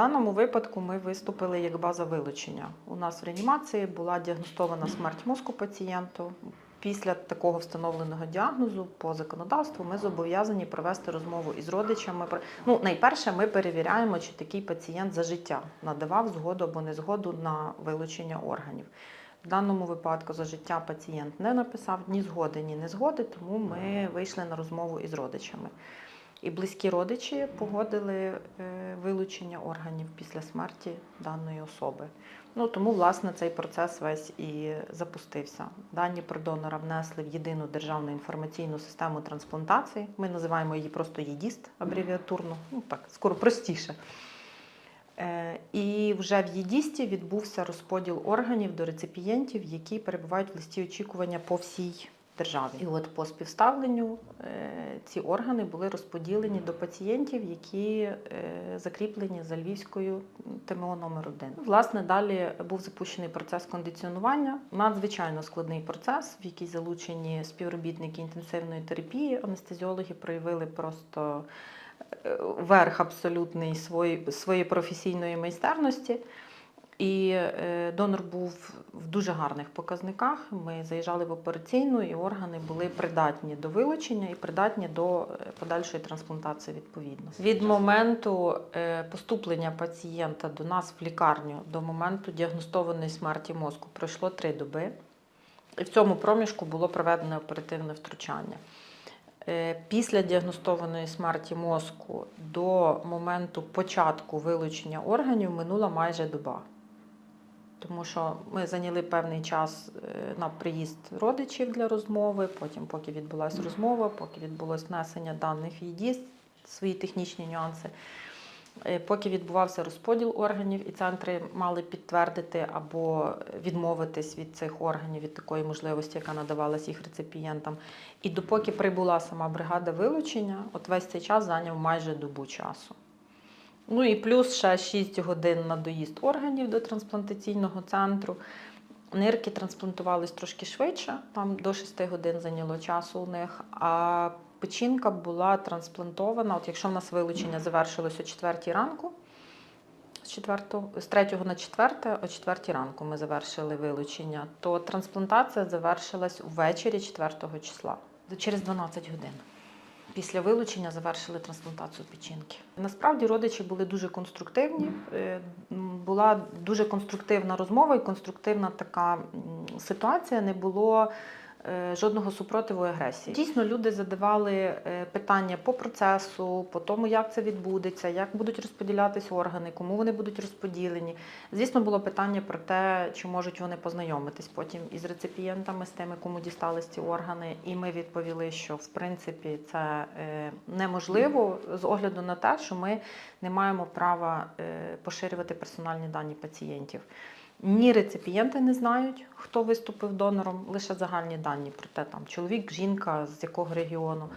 даному випадку ми виступили як база вилучення. У нас в реанімації була діагностована смерть мозку пацієнту. Після такого встановленого діагнозу по законодавству ми зобов'язані провести розмову із родичами. Ну, найперше, ми перевіряємо, чи такий пацієнт за життя надавав згоду або не згоду на вилучення органів. В даному випадку за життя пацієнт не написав ні згоди, ні не згоди, тому ми вийшли на розмову із родичами. І близькі родичі погодили е, вилучення органів після смерті даної особи. Ну тому власне цей процес весь і запустився. Дані про донора внесли в єдину державну інформаційну систему трансплантації. Ми називаємо її просто ЄДІСТ абревіатурно, ну так скоро простіше. Е, І вже в ЄДІСТі відбувся розподіл органів до реципієнтів, які перебувають в листі очікування по всій державі. І от по співставленню е, ці органи були розподілені до пацієнтів, які е, закріплені за Львівською ТМО номер 1 Власне, далі був запущений процес кондиціонування. Надзвичайно складний процес, в який залучені співробітники інтенсивної терапії. Анестезіологи проявили просто е, верх абсолютний своєї професійної майстерності. І е, донор був в дуже гарних показниках. Ми заїжджали в операційну, і органи були придатні до вилучення і придатні до е, подальшої трансплантації відповідно. Від моменту е, поступлення пацієнта до нас в лікарню до моменту діагностованої смерті мозку пройшло три доби. І в цьому проміжку було проведено оперативне втручання. Після діагностованої смерті мозку до моменту початку вилучення органів минула майже доба. Тому що ми зайняли певний час е, на приїзд родичів для розмови, потім, поки відбулася розмова, поки відбулось внесення даних в ЄДІС, свої технічні нюанси. Е, Поки відбувався розподіл органів, і центри мали підтвердити або відмовитись від цих органів, від такої можливості, яка надавалась їх реципієнтам. І допоки прибула сама бригада вилучення, от весь цей час зайняв майже добу часу. Ну і плюс ще 6 годин на доїзд органів до трансплантаційного центру. Нирки трансплантувались трошки швидше, там до 6 годин зайняло часу у них. А печінка була трансплантована. От якщо в нас вилучення завершилось о 4 ранку, з, 4, з 3 на 4, о 4 ранку ми завершили вилучення, то трансплантація завершилась ввечері 4 числа, через 12 годин. Після вилучення завершили трансплантацію печінки. Насправді родичі були дуже конструктивні. е, Була дуже конструктивна розмова і конструктивна така ситуація. Не було жодного супротиву і агресії. Дійсно, люди задавали е, питання по процесу, по тому, як це відбудеться, як будуть розподілятись органи, кому вони будуть розподілені. Звісно, було питання про те, чи можуть вони познайомитись потім із реципієнтами, з тими, кому дістались ці органи. І ми відповіли, що в принципі це е, неможливо з огляду на те, що ми не маємо права е, поширювати персональні дані пацієнтів. Ні реципієнти не знають, хто виступив донором, лише загальні дані про те, там чоловік, жінка, з якого регіону.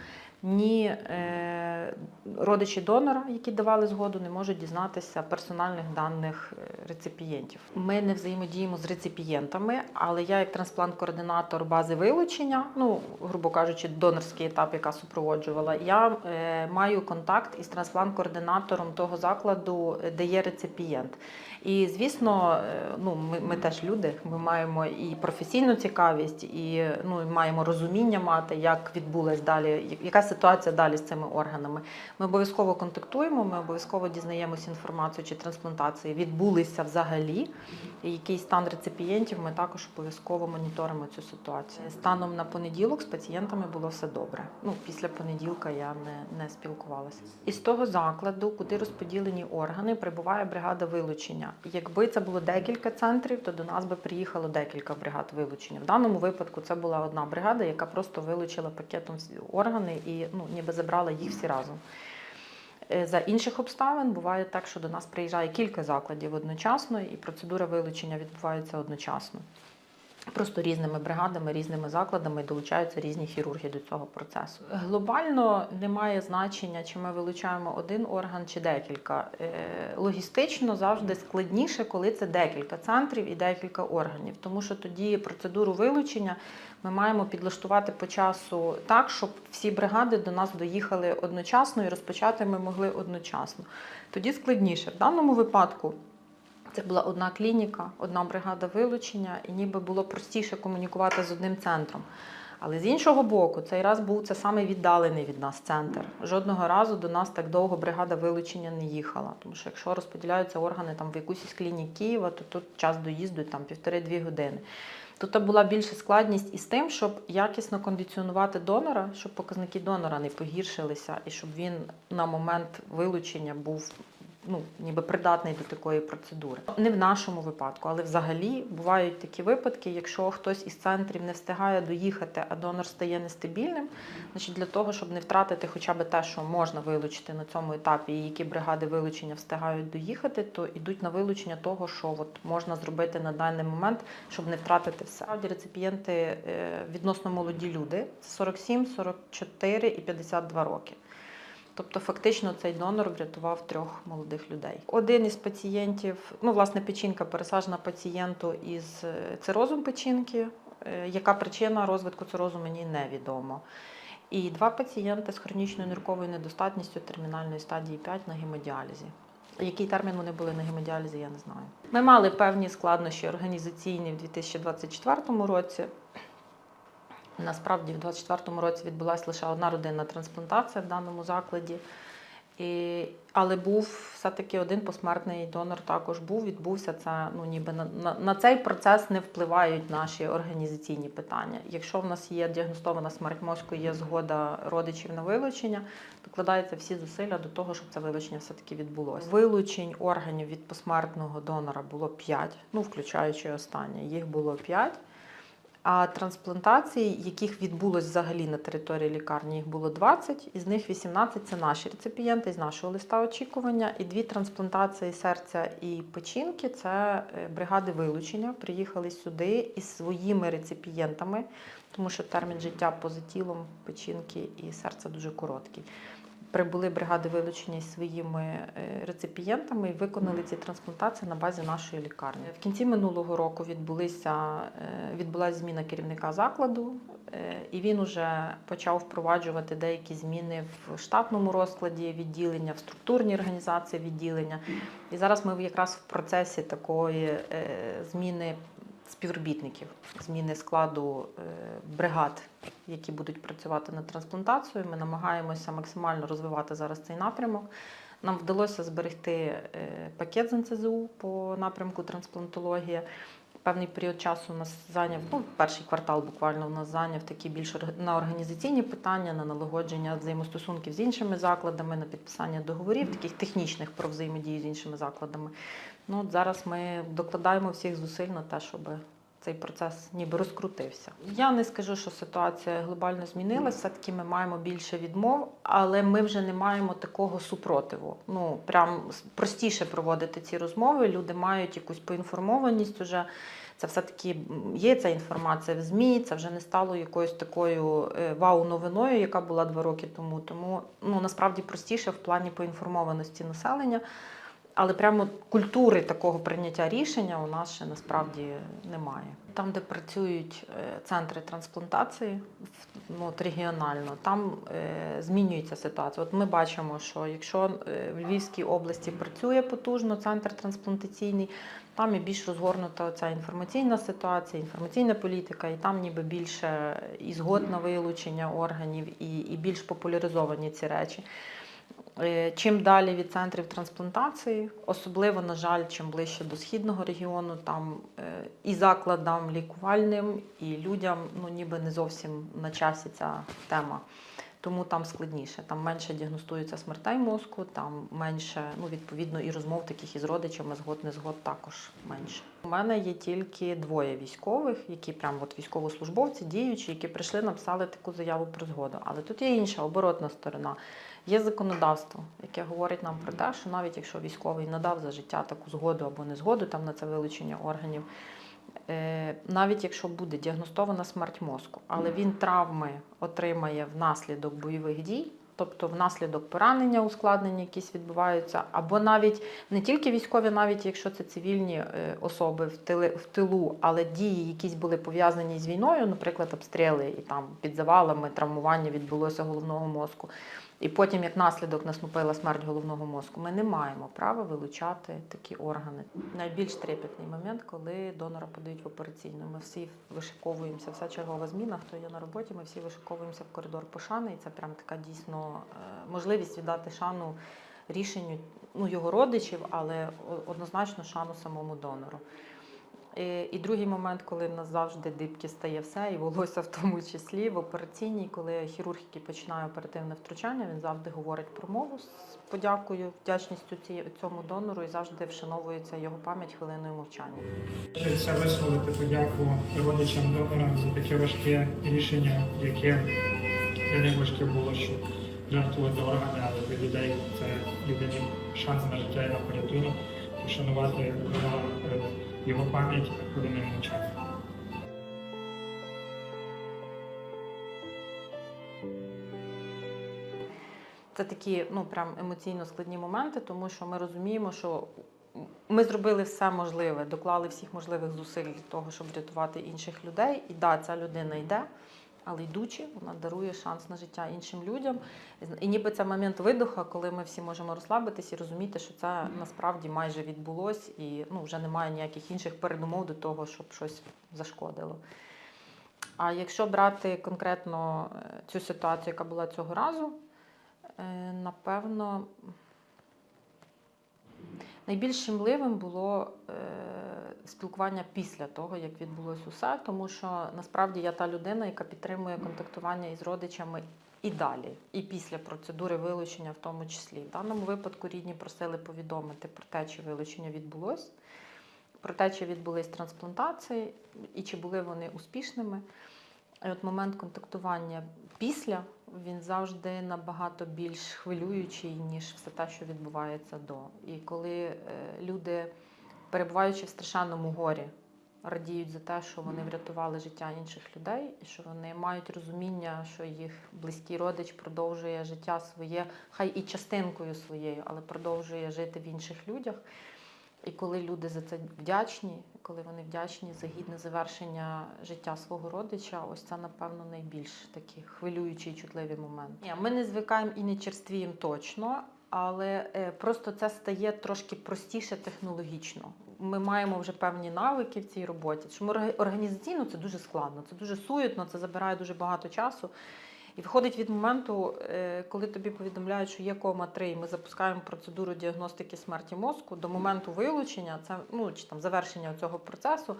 Ні е, родичі донора, які давали згоду, не можуть дізнатися персональних даних е, реципієнтів. Ми не взаємодіємо з реципієнтами, але я, як трансплант-координатор бази вилучення, ну грубо кажучи, донорський етап, яка супроводжувала, я е, маю контакт із трансплант-координатором того закладу, е, де є реципієнт. І звісно, е, ну ми, ми теж люди. Ми маємо і професійну цікавість, і ну маємо розуміння мати, як відбулась далі, яка ситуація далі з цими органами. Ми обов'язково контактуємо, ми обов'язково дізнаємося інформацію, чи трансплантації відбулися взагалі, і який стан реципієнтів. Ми також обов'язково моніторимо цю ситуацію. Станом на понеділок з пацієнтами було все добре. Ну після понеділка я не, не спілкувалася. Із того закладу, куди розподілені органи, прибуває бригада вилучення. Якби це було декілька центрів, то до нас би приїхало декілька бригад вилучення. В даному випадку це була одна бригада, яка просто вилучила пакетом органи і ну, ніби забрала їх всі разом. Е, За інших обставин буває так, що до нас приїжджає кілька закладів одночасно, і процедура вилучення відбувається одночасно. Просто різними бригадами, різними закладами долучаються різні хірурги до цього процесу. Глобально немає значення, чи ми вилучаємо один орган чи декілька. Е, Логістично завжди складніше, коли це декілька центрів і декілька органів, тому що тоді процедуру вилучення ми маємо підлаштувати по часу так, щоб всі бригади до нас доїхали одночасно і розпочати ми могли одночасно. Тоді складніше. В даному випадку це була одна клініка, одна бригада вилучення, і ніби було простіше комунікувати з одним центром. Але з іншого боку, цей раз був це саме віддалений від нас центр. Жодного разу до нас так довго бригада вилучення не їхала. Тому що якщо розподіляються органи там в якусь із клінік Києва, то тут час доїзду там півтори-дві години. Тут була більша складність із тим, щоб якісно кондиціонувати донора, щоб показники донора не погіршилися, і щоб він на момент вилучення був ну, ніби придатний до такої процедури. Не в нашому випадку, але взагалі бувають такі випадки, якщо хтось із центрів не встигає доїхати, а донор стає нестабільним, значить для того, щоб не втратити хоча б те, що можна вилучити на цьому етапі, і які бригади вилучення встигають доїхати, то йдуть на вилучення того, що от можна зробити на даний момент, щоб не втратити все. Реципієнти е, відносно молоді люди 47, 44 і 52 роки. Тобто, фактично, цей донор врятував трьох молодих людей. Один із пацієнтів, ну, власне, печінка пересаджена пацієнту із е, цирозом печінки. Е, Яка причина розвитку цирозу, мені невідомо. І два пацієнти з хронічною нирковою недостатністю термінальної стадії 5 на гемодіалізі. Який термін вони були на гемодіалізі, я не знаю. Ми мали певні складнощі організаційні в 2024 році. Насправді, в 2024 році відбулася лише одна родинна трансплантація в даному закладі. І, але був все-таки один посмертний донор також був, відбувся це. Ну ніби на, на, на цей процес не впливають наші організаційні питання. Якщо в нас є діагностована смерть мозку, є згода родичів на вилучення, докладаються всі зусилля до того, щоб це вилучення все-таки відбулося. Вилучень органів від посмертного донора було 5, ну включаючи останнє, їх було 5. А трансплантацій, яких відбулось взагалі на території лікарні, їх було 20, із них 18 це наші реципієнти з нашого листа очікування. І дві трансплантації серця і печінки це е, бригади вилучення. Приїхали сюди із своїми реципієнтами, тому що термін життя поза тілом печінки і серця дуже короткий. Прибули бригади вилучення своїми е, реципієнтами і виконали ці трансплантації на базі нашої лікарні. В кінці минулого року відбулися, е, відбулася зміна керівника закладу, е, і він уже почав впроваджувати деякі зміни в штатному розкладі відділення, в структурній організації відділення. І зараз ми якраз в процесі такої зміни співробітників, зміни складу е, бригад, які будуть працювати над трансплантацією. Ми намагаємося максимально розвивати зараз цей напрямок. Нам вдалося зберегти е, пакет з НЦЗУ по напрямку трансплантологія. Певний період часу у нас зайняв, ну, перший квартал буквально у нас зайняв такі більш на організаційні питання, на налагодження взаємостосунків з іншими закладами, на підписання договорів, таких технічних про взаємодію з іншими закладами. Ну, от зараз ми докладаємо всіх зусиль на те, щоб цей процес ніби розкрутився. Я не скажу, що ситуація глобально змінилася. Все-таки ми маємо більше відмов, але ми вже не маємо такого супротиву. Ну прям простіше проводити ці розмови. Люди мають якусь поінформованість уже. Це все-таки є ця інформація в ЗМІ, це вже не стало якоюсь такою е, вау-новиною, яка була два роки тому. Тому ну насправді простіше в плані поінформованості населення. Але прямо культури такого прийняття рішення у нас ще насправді немає. Там, де працюють е, центри трансплантації, ну, от регіонально, там е, змінюється ситуація. От ми бачимо, що якщо е, в Львівській області працює потужно центр трансплантаційний, там і більш розгорнута ця інформаційна ситуація, інформаційна політика, і там ніби більше і згод на вилучення органів, і, і більш популяризовані ці речі. Е, чим далі від центрів трансплантації, особливо, на жаль, чим ближче до східного регіону, там е, і закладам лікувальним, і людям ну ніби не зовсім на часі ця тема. Тому там складніше, там менше діагностується смертей мозку, там менше, ну відповідно, і розмов таких із родичами, згод, не згод також менше. У мене є тільки двоє військових, які прям от військовослужбовці, діючі, які прийшли, написали таку заяву про згоду. Але тут є інша оборотна сторона. Є законодавство, яке говорить нам про те, що навіть якщо військовий надав за життя таку згоду або не згоду там на це вилучення органів, Навіть якщо буде діагностована смерть мозку, але він травми отримає внаслідок бойових дій, тобто внаслідок поранення, ускладнення якісь відбуваються, або навіть не тільки військові, навіть якщо це цивільні е, особи в тилу, але дії якісь були пов'язані з війною, наприклад, обстріли і там під завалами, травмування відбулося головного мозку. І потім, як наслідок, наступила смерть головного мозку. Ми не маємо права вилучати такі органи. Найбільш трепетний момент, коли донора подають в операційну. Ми всі вишиковуємося, вся чергова зміна, хто є на роботі, ми всі вишиковуємося в коридор пошани, і це прям така дійсно е, можливість віддати шану рішенню ну, його родичів, але однозначно шану самому донору. І, і другий момент, коли нас дибки стає все, і волосся в тому числі в операційній, коли хірург, який починає оперативне втручання, він завжди говорить промову з подякою, вдячністю цьому донору і завжди вшановується його пам'ять хвилиною мовчання. Хочеться висловити подяку родичам донора за таке важке рішення, яке них важке було, щоб жертвувати органи, але для людей це єдиний шанс на життя і на порятунок, шанувати його, пам'ять хвилиною мовчання. Це такі ну прям емоційно складні моменти, тому що ми розуміємо, що ми зробили все можливе, доклали всіх можливих зусиль для того, щоб врятувати інших людей. І да, ця людина йде, але йдучи, вона дарує шанс на життя іншим людям. І ніби це момент видоха, коли ми всі можемо розслабитись і розуміти, що це насправді майже відбулось, і ну вже немає ніяких інших передумов до того, щоб щось зашкодило. А якщо брати конкретно е, цю ситуацію, яка була цього разу, Е, Напевно, найбільш щемливим було е, спілкування після того, як відбулось усе, тому що насправді я та людина, яка підтримує контактування із родичами і далі, і після процедури вилучення, в тому числі. В даному випадку рідні просили повідомити про те, чи вилучення відбулось, про те, чи відбулись трансплантації, і чи були вони успішними. І от момент контактування після він завжди набагато більш хвилюючий, ніж все те, що відбувається до. І коли е, люди, перебуваючи в страшенному горі, радіють за те, що вони врятували життя інших людей, і що вони мають розуміння, що їх близький родич продовжує життя своє, хай і частинкою своєю, але продовжує жити в інших людях. І коли люди за це вдячні, коли вони вдячні за гідне завершення життя свого родича, ось це, напевно, найбільш такі хвилюючі і чутливі моменти. Ні, ми не звикаємо і не черствіємо точно, але е, просто це стає трошки простіше технологічно. Ми маємо вже певні навики в цій роботі. Чому організаційно це дуже складно, це дуже суетно, це забирає дуже багато часу. І виходить від моменту, е, коли тобі повідомляють, що є кома 3, і ми запускаємо процедуру діагностики смерті мозку до моменту вилучення, це ну чи там завершення цього процесу.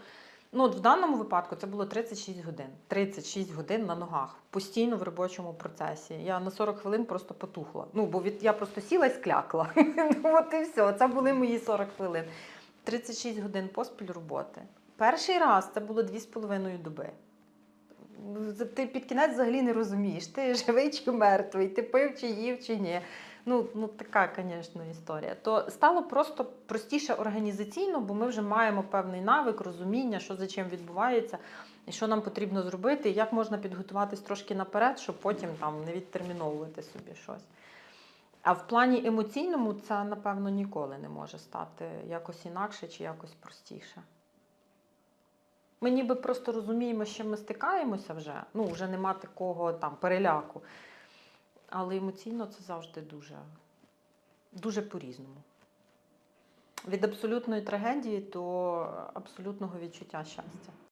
Ну, от в даному випадку це було 36 годин. 36 годин на ногах, постійно в робочому процесі. Я на 40 хвилин просто потухла. Ну, бо від я просто сіла і склякла. Ну, от і все. Це були мої 40 хвилин. 36 годин поспіль роботи. Перший раз це було 2,5 доби. Ти під кінець взагалі не розумієш, ти живий чи мертвий, ти пив чи їв чи ні. Ну, ну така, звісно, історія. То стало просто простіше організаційно, бо ми вже маємо певний навик, розуміння, що за чим відбувається, і що нам потрібно зробити, і як можна підготуватись трошки наперед, щоб потім там не відтерміновувати собі щось. А в плані емоційному це, напевно, ніколи не може стати якось інакше чи якось простіше. Ми ніби просто розуміємо, що ми стикаємося вже. Ну, вже нема такого там переляку. Але емоційно це завжди дуже, дуже по-різному. Від абсолютної трагедії до абсолютного відчуття щастя.